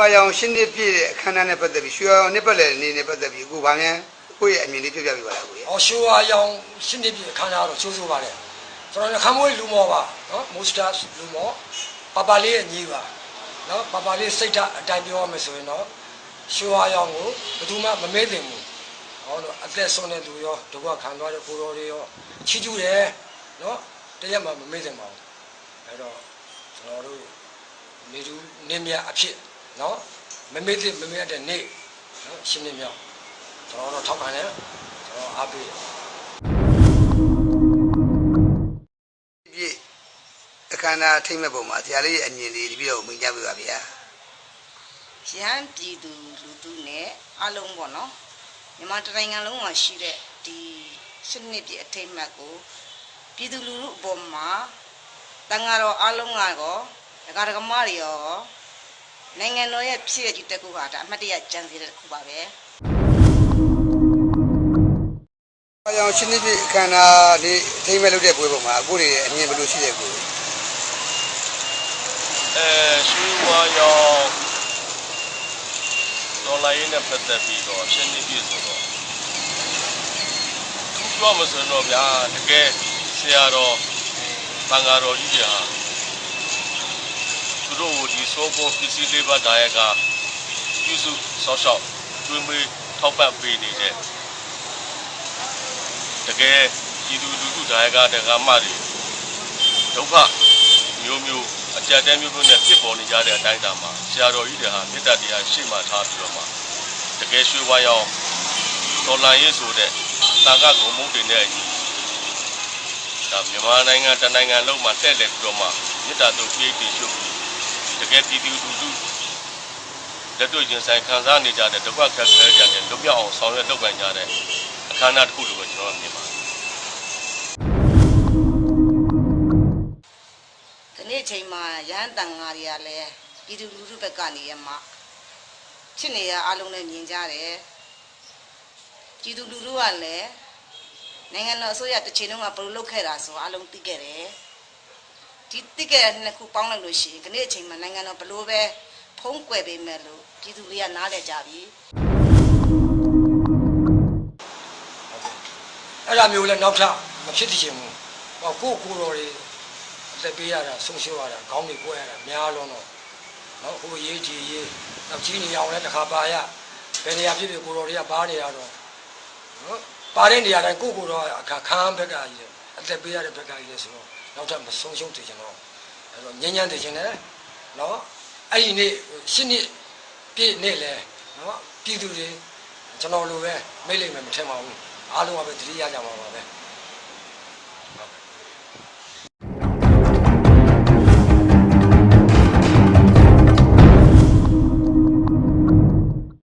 ဝါရောင်ရှင်းနှစ်ပြည့်တဲ့အခမ်းအနားနဲ့ပတ်သက်ပြီးရွှေဝါရောင်နှစ်ပတ်လည်နေ့နဲ့ပတ်သက်ပြီးအခုဗာမြန်ကိုယ့်ရဲ့အမြင်လေးပြပြပြပါလားကိုကြီး။အော်ရှိုးဝါရောင်ရှင်းနေပြီအခမ်းအနားတော့ကျိုးဆိုးပါတယ်။ကျွန်တော်ခမွေးလူမောပါနော်မိုစတာလူမောပပလေးရဲ့ညီပါနော်ပပလေးစိတ်ဓာတ်အတိုင်းပြောရမယ်ဆိုရင်တော့ရှိုးဝါရောင်ကိုဘယ်သူမှမမေ့သင့်ဘူး။ဟောတော့အသက်ဆုံးတဲ့သူရောဒုက္ခခံသွားတဲ့ကိုရောတွေရောချီးကျူးတယ်နော်တရက်မှမမေ့သင့်ပါဘူး။အဲတော့ကျွန်တော်တို့နေသူနေမြအဖြစ် နော်မမေ့သင့်မမေ့ရတဲ့နေ့နော်ရှင်းနေမြောက်ကျွန်တော်တို့ထောက်ခံတယ်ကျွန်တော်အားပေးတယ်ပြည့်အခမ်းအနားထိမ့်မဲ့ပုံမှာဆရာလေးရဲ့အမြင်လေးဒီပြီးတော့မိန့်ကြပြပါဗျာရဟန်းပြည်သူလူထုနဲ့အလုံးပေါ့နော်မြန်မာတိုင်းနိုင်ငံလုံးမှာရှိတဲ့ဒီစနစ်ပြည့်အထိတ်အမှတ်ကိုပြည်သူလူထုအပေါ်မှာတန်ဃာတော်အလုံးကတော့ဒကာဒကမတွေရော နိုင်ငံတော်ရဲ့ဖြစ်ရကြီးတစ်ခုဟာဒါအမှတ်တရကြံစီတဲ့တစ်ခုပါပဲဝါရောင်ရှင်းနှစ်ပြည့်အခမ်းအနားလေးထိမ့်မဲ့လုပ်တဲ့ပွဲပုံမှာအခုတွေအမြင်ဘယ်လိုရှိတဲ့ကိုအဲရွှေဝါရောင်ဒေါ်လာရင်းနဲ့ပတ်သက်ပြီးတော့ရှင်းနေပြီဆိုတော့သူပြောမှဆိုတော့ဗျာတကယ်ဆရာတော်ဘင်္ဂါတော်ကြီးတွေဟာသူ တို့ကိုဒီစိုးဖို့ပစ္စည်းလေးပါးဒါရကပြုစုဆောက်ရှောက်ကျွေးမွေးထောက်ပံ့ပေးနေတဲ့တကယ်ပြည်သူလူထုဒါရကတက္ကမတွေဒုက္ခမျိုးမျိုးအကြက်တဲမျိုးမျိုးနဲ့ဖြစ်ပေါ်နေကြတဲ့အတိုင်းအတာမှာဆရာတော်ကြီးတွေဟာမေတ္တာတရားရှေ့မှာထားပြီးတော့မှတကယ်ရွှေဝါရောင်ဒေါ်လာရေးဆိုတဲ့တာကဂုံမုန်းတင်တဲ့အညီဒါမြန်မာနိုင်ငံတနိုင်ငံလုံးမှာတက်တယ်ပြီးတော့မှမေတ္တာတို့ပြေးတည်ရှုပ်ပြီး တကယ်ပြည်သူလူထုလက်တွေ့ရင်ဆိုင်ခံစားနေကြတဲ့ဒုက္ခခက်ခဲကြတဲ့လွတ်မြောက်အောင်ဆောင်ရွက်လုပ်ကိုင်ကြတဲ့အခမ်းအနားတစ်ခုလိုပဲကျွန်တော်မြင်ပါတယ်ဒီနေ့ချိန်မှာရဟန်းတန်ဃာတွေကလည်းပြည်သူလူထုဘက်ကနေရမှဖြစ်နေရအလုံးနဲ့မြင်ကြတယ်ပြည်သူလူထုကလည်းနိုင်ငံတော်အစိုးရတစ်ချိန်လုံးကဘယ်လိုလုပ်ခဲ့တာဆိုအလုံးသိခဲ့တယ် ဒီသိခဲ့တဲ့နှစ်ခုပေါင်းလိုက်လို့ရှိရင်ဒီနေ့အချိန်မှာနိုင်ငံတော်ဘယ်လိုပဲဖုံးကွယ်ပေးမယ်လို့ပြည်သူတွေကနားလည်ကြပြီအဲ့ဒါမျိုးလည်းနောက်ထပ်မဖြစ်သင့်ဘူးဟောကိုယ့်ကိုယ်တော်တွေအသက်ပေးရတာဆုံးရှုံးရတာခေါင်းတွေကွဲရတာများလုံးတော့နော်ဟိုရေးကြီးရေးနောက်ကြီးနေအောင်လည်းတစ်ခါပါရဘယ်နေရာဖြစ်ဖြစ်ကိုယ်တော်တွေကပါနေရတော့နော်ပါတဲ့နေရာတိုင်းကိုယ့်ကိုယ်တော်အခါခန်းဘက်ကကြီးအသက်ပေးရတဲ့ဘက်ကကြီးဆိုတော့ နောက်ထပ်မဆုံးရှုံးသေးချင်တော့အဲ့တော့ညဉ့်ညဉ့်သေးချင်တယ်နော်အဲ့ဒီနေ့ရှင်းနေ့ပြည့်နေ့လဲနော်ပြည်သူတွေကျွန်တော်လိုပဲမိတ်လိမ့်မယ်မထင်ပါဘူးအားလုံးကပဲတတိယကြမှာပါပဲဟုတ်